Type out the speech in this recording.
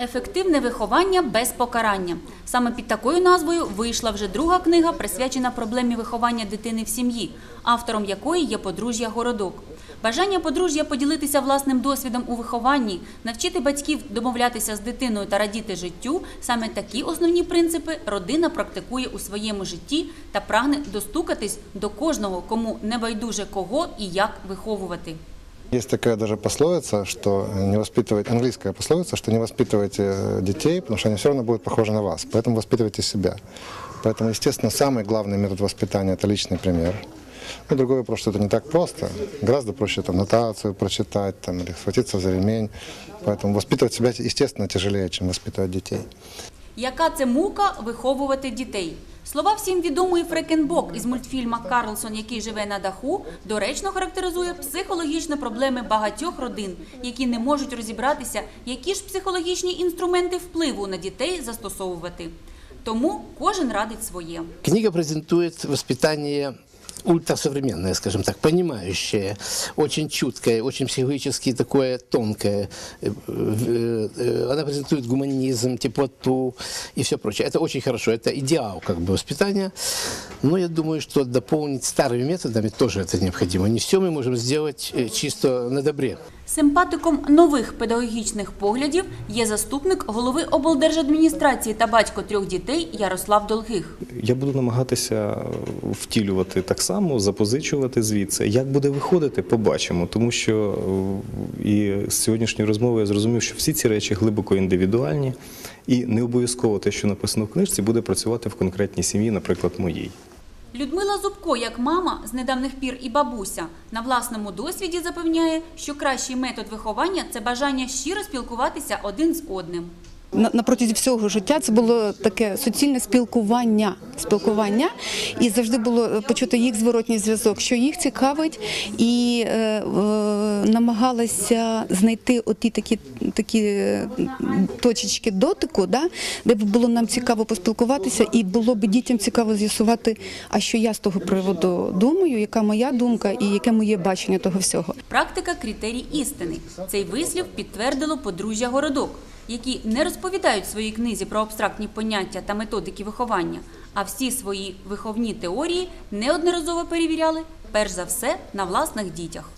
Ефективне виховання без покарання. Саме під такою назвою вийшла вже друга книга, присвячена проблемі виховання дитини в сім'ї, автором якої є подружжя Городок. Бажання подружжя поділитися власним досвідом у вихованні, навчити батьків домовлятися з дитиною та радіти життю. Саме такі основні принципи родина практикує у своєму житті та прагне достукатись до кожного, кому не байдуже кого і як виховувати. Есть такая даже пословица, что не воспитывать, английская пословица, что не воспитывайте э, детей, потому что они все равно будут похожи на вас, поэтому воспитывайте себя. Поэтому, естественно, самый главный метод воспитания – это личный пример. Ну, другой вопрос, что это не так просто. Гораздо проще там нотацию прочитать там, или схватиться за ремень. Поэтому воспитывать себя, естественно, тяжелее, чем воспитывать детей. Яка це мука виховувати дітей? Слова всім відомої Фрекенбок із мультфільма Карлсон, який живе на даху, доречно характеризує психологічні проблеми багатьох родин, які не можуть розібратися, які ж психологічні інструменти впливу на дітей застосовувати. Тому кожен радить своє. Книга презентує воспитание ультрасовременное, скажем так, понимающее, очень чуткое, очень психологически такое тонкое. Э, э, э, Она презентует гуманизм, теплоту и все прочее. Это очень хорошо, это идеал как бы воспитания. Но я думаю, что дополнить старыми методами тоже это необходимо. Не все мы можем сделать э, чисто на добре. Симпатиком нових педагогічних поглядів є заступник голови облдержадміністрації та батько трьох дітей Ярослав Долгих. Я буду намагатися втілювати так само, запозичувати звідси. Як буде виходити, побачимо. Тому що е, і з сьогоднішньої розмови я зрозумів, що всі ці речі глибоко індивідуальні, і не обов'язково те, що написано в книжці, буде працювати в конкретній сім'ї, наприклад, моїй. Людмила Зубко, як мама з недавних пір і бабуся, на власному досвіді запевняє, що кращий метод виховання це бажання щиро спілкуватися один з одним. На, на всього життя це було таке суцільне спілкування. Спілкування, і завжди було почути їх зворотній зв'язок, що їх цікавить, і е, е, намагалася знайти оті такі, такі е, точечки дотику, да, де б було нам цікаво поспілкуватися, і було б дітям цікаво з'ясувати, а що я з того приводу думаю, яка моя думка і яке моє бачення того всього. Практика критерій істини. Цей вислів підтвердило подружжя Городок, які не розповідають в своїй книзі про абстрактні поняття та методики виховання, а всі свої виховні теорії неодноразово перевіряли, перш за все, на власних дітях.